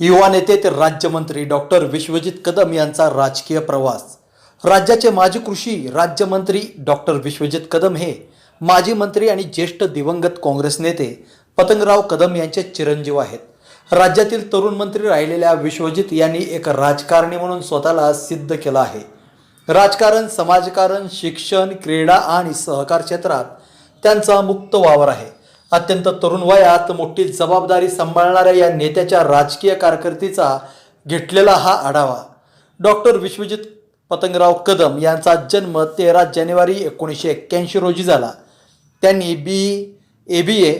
युवा नेते ते राज्यमंत्री डॉक्टर विश्वजित कदम यांचा राजकीय प्रवास. राज्याचे माजी कृषी राज्यमंत्री डॉक्टर विश्वजित कदम हे माजी मंत्री आणि ज्येष्ठ दिवंगत काँग्रेस नेते पतंगराव कदम यांचे चिरंजीव आहेत. राज्यातील तरुण मंत्री राहिलेल्या विश्वजित यांनी एक राजकारणी म्हणून स्वतःला सिद्ध केलं आहे. राजकारण समाजकारण शिक्षण क्रीडा आणि सहकार क्षेत्रात त्यांचा मुक्त वावर आहे. अत्यंत तरुण वयात मोठी जबाबदारी सांभाळणाऱ्या या नेत्याच्या राजकीय कारकिर्दीचा घेतलेला हा आढावा. डॉक्टर विश्वजित पतंगराव कदम यांचा जन्म तेरा जानेवारी एकोणीसशे एक्क्याऐंशी रोजी झाला. त्यांनी बी A B A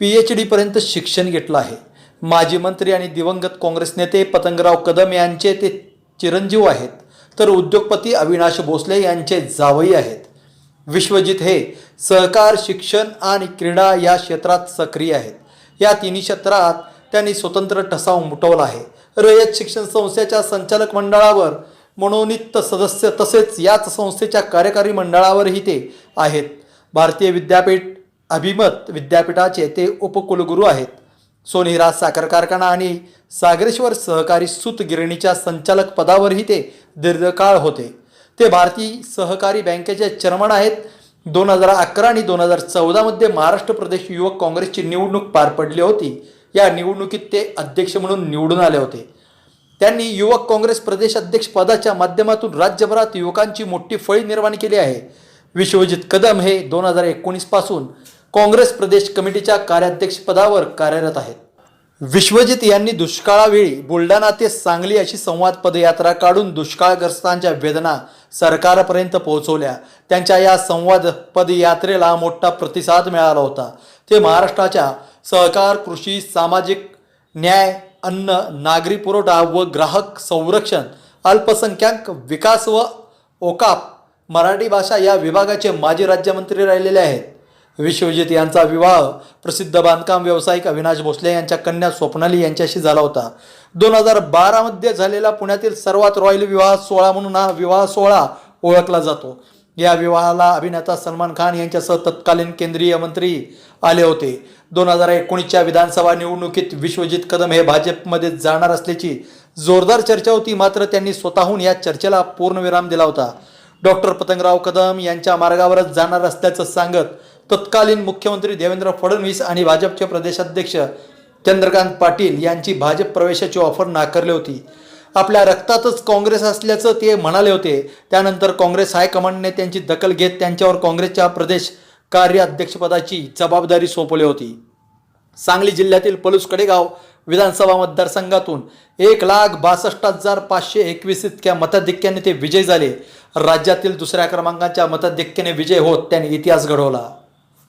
P H डीपर्यंत शिक्षण घेतलं आहे. माजी मंत्री आणि दिवंगत काँग्रेस नेते पतंगराव कदम यांचे ते चिरंजीव आहेत. तर उद्योगपती अविनाश भोसले यांचे जावई आहेत. विश्वजित हे सहकार शिक्षण आणि क्रीडा या क्षेत्रात सक्रिय आहेत. या तिन्ही क्षेत्रात त्यांनी स्वतंत्र ठसा उमटवला आहे. रयत शिक्षण संस्थेच्या संचालक मंडळावर मनोनीत सदस्य तसेच याच संस्थेच्या कार्यकारी मंडळावरही ते आहेत. भारतीय विद्यापीठ अभिमत विद्यापीठाचे ते उपकुलगुरू आहेत. सोनेरा साखर कारखाना आणि सागरेश्वर सहकारी सूत गिरणीच्या संचालक पदावरही ते दीर्घकाळ होते. ते भारतीय सहकारी बँकेचे चेअरमन आहेत. दोन हजार अकरा आणि दोन हजार चौदामध्ये महाराष्ट्र प्रदेश युवक काँग्रेसची निवडणूक पार पडली होती. या निवडणुकीत ते अध्यक्ष म्हणून निवडून आले होते. त्यांनी युवक काँग्रेस प्रदेश अध्यक्ष पदाच्या माध्यमातून राज्यभरात युवकांची मोठी फळी निर्माण केली आहे. विश्वजित कदम हे दोन हजार एकोणीसपासून काँग्रेस प्रदेश कमिटीच्या कार्याध्यक्षपदावर कार्यरत आहेत. विश्वजित यांनी दुष्काळावेळी बुलढाणा ते सांगली अशी संवाद पदयात्रा काढून दुष्काळग्रस्तांच्या वेदना सरकारपर्यंत पोहोचवल्या. त्यांच्या या संवाद पदयात्रेला मोठा प्रतिसाद मिळाला होता. ते महाराष्ट्राच्या सहकार कृषी सामाजिक न्याय अन्न नागरी पुरवठा व ग्राहक संरक्षण अल्पसंख्याक विकास व ओकाप मराठी भाषा या विभागाचे माजी राज्यमंत्री राहिलेले आहेत. विश्वजित यांचा विवाह प्रसिद्ध बांधकाम व्यावसायिक अविनाश भोसले यांच्या कन्या स्वप्नाली यांच्याशी झाला होता. दोन हजार बारामध्ये झालेला पुण्यातील सर्वात रॉयल विवाह सोहळा म्हणून हा विवाह सोहळा ओळखला जातो. या विवाहाला अभिनेता सलमान खान यांच्यासह तत्कालीन केंद्रीय मंत्री आले होते. दोन हजार एकोणीसच्या विधानसभा निवडणुकीत विश्वजित कदम हे भाजपमध्ये जाणार असल्याची जोरदार चर्चा होती मात्र त्यांनी स्वतःहून या चर्चेला पूर्णविराम दिला होता. डॉक्टर पतंगराव कदम यांच्या मार्गावरच जाणार असल्याचं सांगत तत्कालीन मुख्यमंत्री देवेंद्र फडणवीस आणि भाजपचे प्रदेशाध्यक्ष चंद्रकांत पाटील यांची भाजप प्रवेशाची ऑफर नाकारली होती. आपल्या रक्तातच काँग्रेस असल्याचं ते म्हणाले होते. त्यानंतर काँग्रेस हायकमांडने त्यांची दखल घेत त्यांच्यावर काँग्रेसच्या प्रदेश कार्याध्यक्षपदाची जबाबदारी सोपवली होती. सांगली जिल्ह्यातील पलूस कडेगाव विधानसभा मतदारसंघातून एक लाख बासष्ट हजार पाचशे एकवीस इतक्या मताधिक्याने ते विजय झाले. राज्यातील दुसऱ्या क्रमांकाच्या मताधिक्याने विजय होत त्यांनी इतिहास घडवला.